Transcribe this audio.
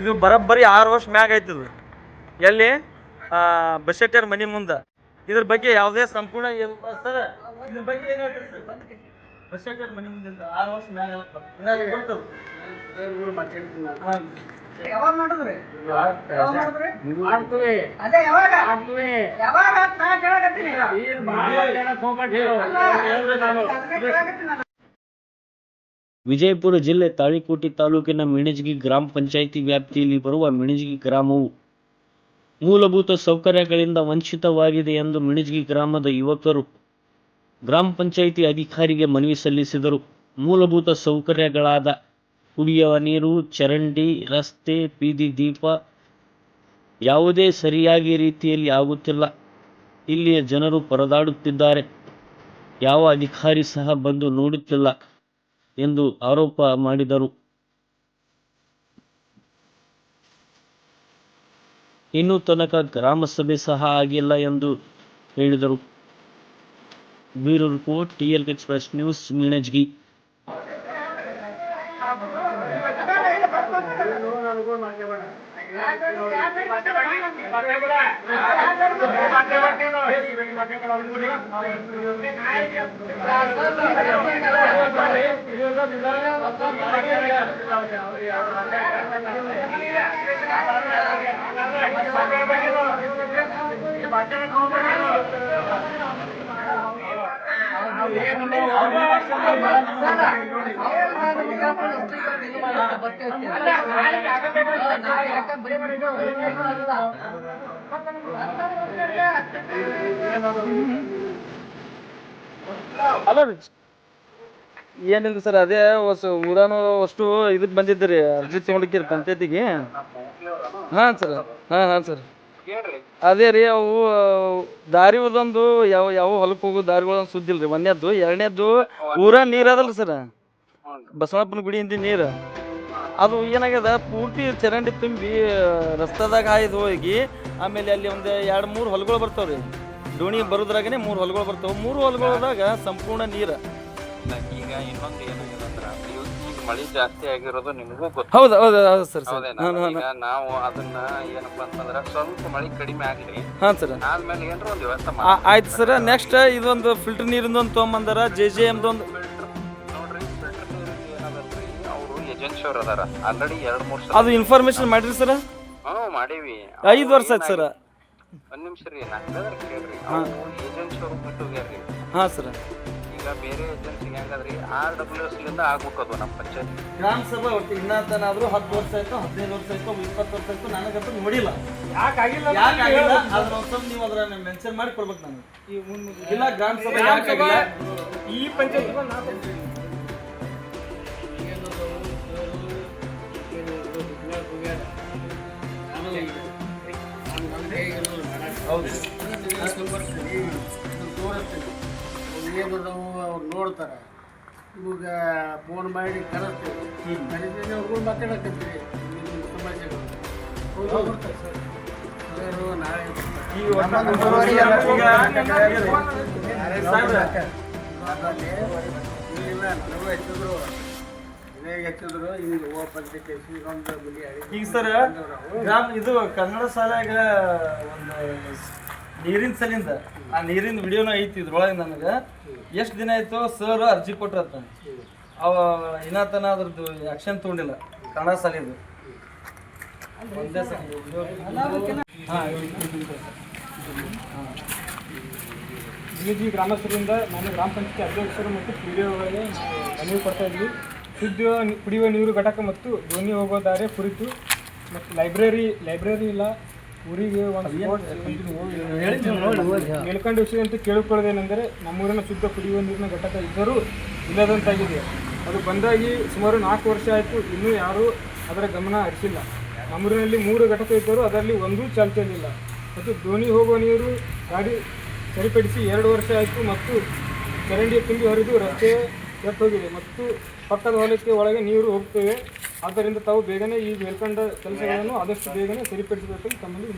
ಇದು ಬರೋಬ್ಬರಿ ಆರು ವರ್ಷ ಮ್ಯಾಗ ಐತಿ ಇದು. ಎಲ್ಲಿ? ಬಸೆಟ್ಟರ್ ಮನಿ ಮುಂದ. ಇದ್ರ ಬಗ್ಗೆ ಯಾವುದೇ ಸಂಪೂರ್ಣ ಸರ್ ಇದ್ರ ಬಗ್ಗೆ ಏನ್ ಹೇಳ್ತೀರಿ ಸರ್? ಮನಿ ಮುಂದೆ ಆರು ವರ್ಷ ಮ್ಯಾಗ. ಯಾವಾಗ ಮಾಡಿದ್ರಿ ಅದೇ ಯಾವಾಗ? ಯಾವಾಗ ನಾ ಕೇಳಕತ್ತೀನಿ. ವಿಜಯಪುರ ಜಿಲ್ಲೆ ತಾಳಿಕೋಟಿ ತಾಲೂಕಿನ ಮಿಣಜಗಿ ಗ್ರಾಮ ಪಂಚಾಯಿತಿ ವ್ಯಾಪ್ತಿಯಲ್ಲಿ ಬರುವ ಮಿಣಜಗಿ ಗ್ರಾಮವು ಮೂಲಭೂತ ಸೌಕರ್ಯಗಳಿಂದ ವಂಚಿತವಾಗಿದೆ ಎಂದು ಮಿಣಜಗಿ ಗ್ರಾಮದ ಯುವಕರು, ಗ್ರಾಮ ಪಂಚಾಯಿತಿ ಅಧಿಕಾರಿಗೆ ಮನವಿ ಸಲ್ಲಿಸಿದರು. ಮೂಲಭೂತ ಸೌಕರ್ಯಗಳಾದ ಕುಡಿಯುವ ನೀರು, ಚರಂಡಿ, ರಸ್ತೆ, ಬೀದಿ, ದೀಪ ಯಾವುದೇ ಸರಿಯಾಗಿ ರೀತಿಯಲ್ಲಿ ಆಗುತ್ತಿಲ್ಲ. ಇಲ್ಲಿಯ ಜನರು ಪರದಾಡುತ್ತಿದ್ದಾರೆ. ಯಾವ ಅಧಿಕಾರಿ ಸಹ ಬಂದು ನೋಡುತ್ತಿಲ್ಲ. ಎಂದು ಆರೋಪ ಮಾಡಿದರು ಇನ್ನೂ ತನಕ ಗ್ರಾಮ ಸಭೆ ಸಹ ಆಗಿಲ್ಲ ಎಂದು ಹೇಳಿದರು bureau report TL express news Minajgi اها کيا hello ರೀ. ಏನಿಲ್ಲ ಸರ್, ಅದೇ ಹೊಸ ಊರಾನು ಅಷ್ಟು ಇದಕ್ಕೆ ಬಂದಿದ್ರಿ ಅರ್ಜಿ ತಗೊಳಿಕ್ಕೆ ಪಂಚಾಯತಿಗೆ ಹಾಂ ಸರ್, ಹಾಂ ಹಾಂ ಸರ್. ಅದೇ ರೀ ಅವು ದಾರಿ ಒಂದೊಂದು ಯಾವ ಯಾವ ಹೊಲಕ್ಕೆ ಹೋಗೋ ದಾರಿಗಳೊಂದು ಸುದ್ದಿಲ್ರಿ. ಒಂದೇದ್ದು ಎರಡನೇದ್ದು ಊರ ನೀರು ಅದಲ್ಲ ಸರ್. ಬಸವಣ್ಣಪ್ಪನ ಗುಡಿಯಿಂದ ನೀರು. ಅದು ಏನಾಗ್ಯದ ಪೂರ್ತಿ ಚರಂಡಿ ತುಂಬಿ ರಸ್ತೆದಾಗ ಹಾಯ್ದು ಹೋಗಿ ಆಮೇಲೆ ಅಲ್ಲಿ ಒಂದು ಎರಡು ಮೂರು ಹೊಲಗಳು ಬರ್ತಾವ್ರಿ. ದೋಣಿ ಬರೋದ್ರಾಗನೇ ಮೂರು ಹೊಲಗಳು ಬರ್ತಾವೆ. ಮೂರು ಹೊಲಗಳದಾಗ ಸಂಪೂರ್ಣ ನೀರು. ಈಗ ಇನ್ನೊಂದು ಏನು ಈಗ ಮಳಿ ಜಾಸ್ತಿ ಆಗಿರೋದು ನಿಮಗೂ ಗೊತ್ತು. ಹೌದು ಹೌದು ಹೌದು ಸರ್ ಸರ್. ಹೌದೇನಾ? ಈಗ ನಾವು ಅದನ್ನ ಏನಪ್ಪಾ ಅಂತಂದ್ರೆ ಸ್ವಲ್ಪ ಮಳಿ ಕಡಿಮೆ ಆಗ್ಲಿ ಹಾಂ ಸರ್. ಆದ್ಮೇಲೆ ಏನ್ರ ಒಂದು ವ್ಯವಸ್ಥೆ ಮಾಡಿ ಆಯ್ತು ಸರ್. ನೆಕ್ಸ್ಟ್ ಇದೊಂದು ಫಿಲ್ಟರ್ ನೀರಿಂದೊಂದು ತೊಗೊಂಬಂದಾರ ಜೆ ಜೆ ಎಮ್ದೊಂದು ನೋಡ್ರಿ ಫಿಲ್ಟರ್ ನೀರಿಗೆ ಏನದಲ್ರಿ ಅವರು ಏಜೆನ್ಸಿ ಅವ್ರ ಅದಾರ. ಆಲ್ರೆಡಿ ಎರಡ್ ಮೂರ್ ಸಲ ಅದು ಇನ್ಫಾರ್ಮೇಶನ್ ಮಾಡಿರಿ ಸರ್? ಹ್ಞೂ ಮಾಡೀವಿ. ಐದು ವರ್ಷ ಆಯ್ತು ಸರ್. ಒಂದ್ ನಿಮಿಷ ರೀ ನಾಲ್ಕದ್ರ ಕೇಳ್ರಿ. ಅವ್ರು ಏಜೆನ್ಸಿ ಅವ್ರು ಬಿಟ್ಟು ಹೋಗ್ಯಾರ್ರಿ. ಹಾಂ ಸರ್. ಈಗ ಬೇರೆ ಜನರಿಗೆ ಹೆಂಗದ್ರಿ ಆರ್ ಡಬ್ಲ್ಯೂ ಎಸ್ ಲಿಂದ ಆಗ್ಬೇಕು ಅದು ನಮ್ಮ ಪಂಚಾಯತ್. ಗ್ರಾಮ ಸಭಾ ಒಟ್ಟು ಇನ್ನತನಾದ್ರೂ ಹತ್ತು ವರ್ಷ ಆಯ್ತು ಹದಿನೈದು ವರ್ಷ ಆಯ್ತು ಇಪ್ಪತ್ತು ವರ್ಷ ಆಯ್ತು ನನಗಂತೂ ನೋಡಿಲ್ಲ ಯಾಕಾಗಿಲ್ಲ ಅದನ್ನ ಒಂದ್ ಒಂದ್ಸಲ ನೀವು ಅದ್ರ ಮೆನ್ಷನ್ ಮಾಡಿ ಕೊಡ್ಬೇಕು ನಾನು ಇಲ್ಲ ಗ್ರಾಮ ಸಭಾ ಯಾಕಾಗಿಲ್ಲ? ಈ ಪಂಚಾಯತ್ ಹೌದು. ಏನದವು ಅವ್ರು ನೋಡ್ತಾರೆ. ಇವಾಗ ಫೋನ್ ಮಾಡಿ ಕರೆಸ್ತೀವಿ. ಕರಿತೀನಿ ಅವ್ರಿಗೂ ಮಾತಾಡಕತ್ತೀರಿ. ನಿಮ್ಮ ಸಮಸ್ಯೆಗಳು ಅವ್ರು ಬರ್ತಾರೆ ಸರ್. ಸರ್ ನಾಳೆ ಹೆಚ್ಚಿದ್ರು. ಈಗ ಸರ್ ಗ್ರಾಮ ಇದು ಕನ್ನಡ ಶಾಲೆಗ ಒಂದು ನೀರಿನ ಸಲಿಂದ, ಆ ನೀರಿನ ವಿಡಿಯೋನ ಐತಿ ಇದ್ರೊಳಗೆ ನನಗೆ, ಎಷ್ಟು ದಿನ ಆಯ್ತು ಸರ್ ಅರ್ಜಿ ಕೊಟ್ರತ್ತ ಅವ ಇನ್ನತನ ಅದ್ರದ್ದು ಆಕ್ಷನ್ ತಗೊಂಡಿಲ್ಲ, ಕನ್ನಡ ಸಲಿದು. ಒಂದೇ ಸಲ. ಜಿ ಗ್ರಾಮಸ್ಥರಿಂದ ನಾನು ಗ್ರಾಮ ಪಂಚಾಯತಿ ಅಧ್ಯಕ್ಷರು ಮತ್ತು ಪಿಡಿಒಗಳಿಗೆ ಮನವಿ ಕೊಡ್ತಾ ಇದ್ವಿ. ಶುದ್ಧ ಕುಡಿಯುವ ನೀರು ಘಟಕ ಮತ್ತು ಧ್ವನಿ ಹೋಗೋ ದಾರಿ ಕುರಿತು ಮತ್ತು ಲೈಬ್ರರಿ ಲೈಬ್ರರಿ ಇಲ್ಲ. ಊರಿಗೆ ಒಂದು ಮೇಲ್ಕಂಡ ಅಂತ ಕೇಳಿಕೊಳ್ಳೋದೇನೆಂದರೆ ನಮ್ಮೂರಿನ ಶುದ್ಧ ಕುಡಿಯುವ ನೀರಿನ ಘಟಕ ಇದ್ದರೂ ಇಲ್ಲದಂತಾಗಿದೆ. ಅದು ಬಂದಾಗಿ ಸುಮಾರು ನಾಲ್ಕು ವರ್ಷ ಆಯಿತು ಇನ್ನೂ ಯಾರೂ ಅದರ ಗಮನ ಹರಿಸಿಲ್ಲ. ನಮ್ಮೂರಿನಲ್ಲಿ ಮೂರು ಘಟಕ ಇದ್ದರೂ ಅದರಲ್ಲಿ ಒಂದೂ ಚಾಲ್ತಿಯಲ್ಲಿಲ್ಲ ಮತ್ತು ದೋಣಿ ಹೋಗುವ ನೀರು ಗಾಡಿ ಸರಿಪಡಿಸಿ ಎರಡು ವರ್ಷ ಆಯಿತು ಮತ್ತು ಚರಂಡಿ ತುಂಬಿ ಹರಿದು ರಸ್ತೆ ಕೆಟ್ಟೋಗಿದೆ ಮತ್ತು ಪಕ್ಕದ ಹೊಲಕ್ಕೆ ಒಳಗೆ ನೀರು ಹೋಗ್ತವೆ. ಆದ್ದರಿಂದ ತಾವು ಬೇಗನೆ ಈ ಮೇಲ್ಕಂಡ ಕೆಲಸಗಳನ್ನು ಆದಷ್ಟು ಬೇಗನೆ ಸರಿಪಡಿಸಬೇಕು ತಮ್ಮಲ್ಲಿ.